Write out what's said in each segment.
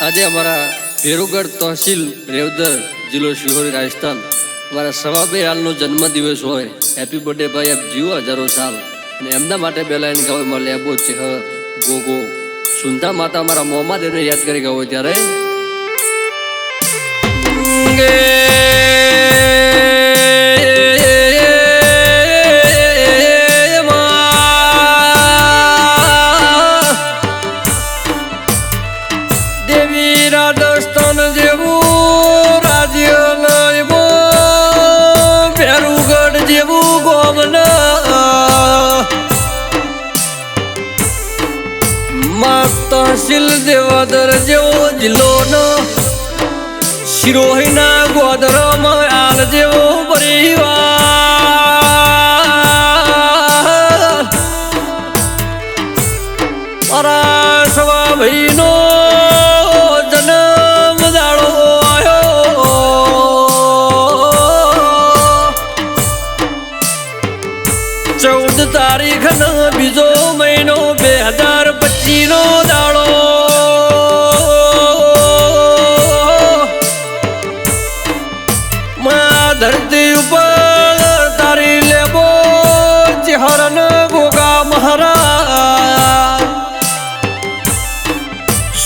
આજે અમારા ભેરુગઢ તહસીલ રેવદર જિલ્લો શિહોરી, રાજસ્થાન. અમારા સવાભાઈ હાલનો જન્મદિવસ હોય. હેપી બર્થડે ભાઈ, આપ જીવો હજારો સાલ. અને એમના માટે બે લાઈન ગાવે મળે લેબો ગો ગોગો સુંદા માતા અમારા મોંમાં તેને યાદ કરી ગયો ત્યારે. ભેરુગઢ જેવું ગોમન. તહસીલ દેવાદર જેવો જિલ્લો ન શિરોહીના ગોદરમાં આલ જેવો ચૌદ તારીખ નો, બીજો મહિનો બે હજાર પચીસ નો દાડો ધરતી ઉપર તારી લેબો, ચિહરન ગોગા મહારાજ.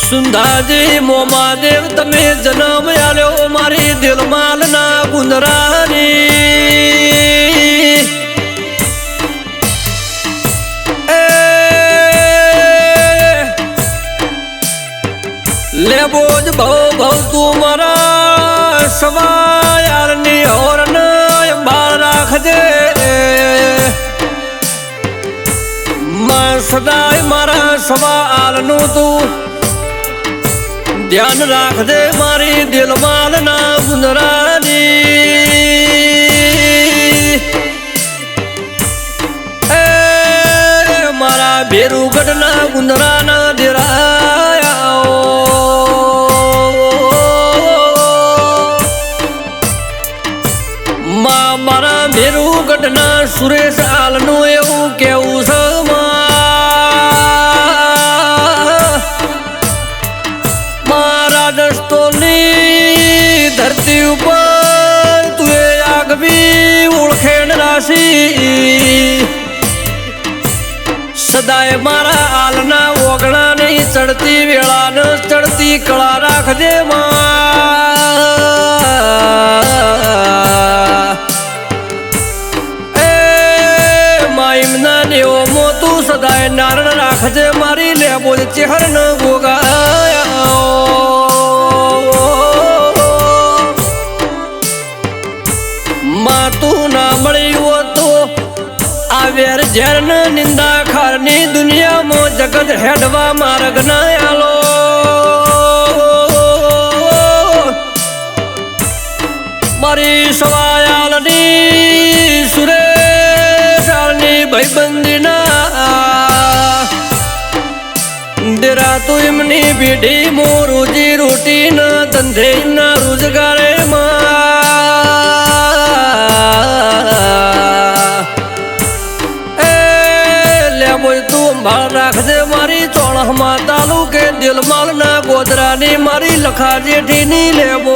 સુંદાજી મોમાદેવ, તમે જન્મ આલ્યો મારી દિલમાલ ના ગુંદરાની ભવ ભવ તું મારા સવાયારની હોરન બાળ રાખજે. સદાય મારા સવાલનું તું ધ્યાન રાખજે મારી દિલમાલ ના ગુંદરાની ભેરુગઢ ના સુરેશ હાલનું એવું કેવું છે ધરતી ઉપર તુએ આગવી ઓળખેણ રાશી. સદાય મારા આલના ઓગણા નહીં ચડતી વેળા ન ચડતી કળા રાખજે માં. મોતું સદાય નારણ રાખજે, મારી લેબો ચહેર ન ગોગાયા. માં તું ના મળી હો તો આ વેર ઝેર નિંદા ખારની દુનિયામાં જગત હેડવા માર્ગ ના આલો. મારી સવાયાલની ડેરા તો એમની પેઢી મો રોજી રોટી ના ધંધે ના રોજગારે રાખજે મારી ચોળહમાં તાલુકે દિલમાલ ના ગોદરાની મારી લખા જેઠીની લેબો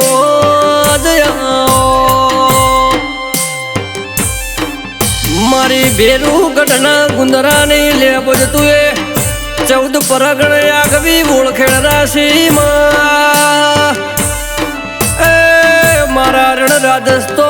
મારી ભેરું ગઢના ગુંદરાની લેબો તું એ. ચૌદ પરગણ આગવી ઓળખેણ રાશિમાં. મારા રણ રાજસ્તો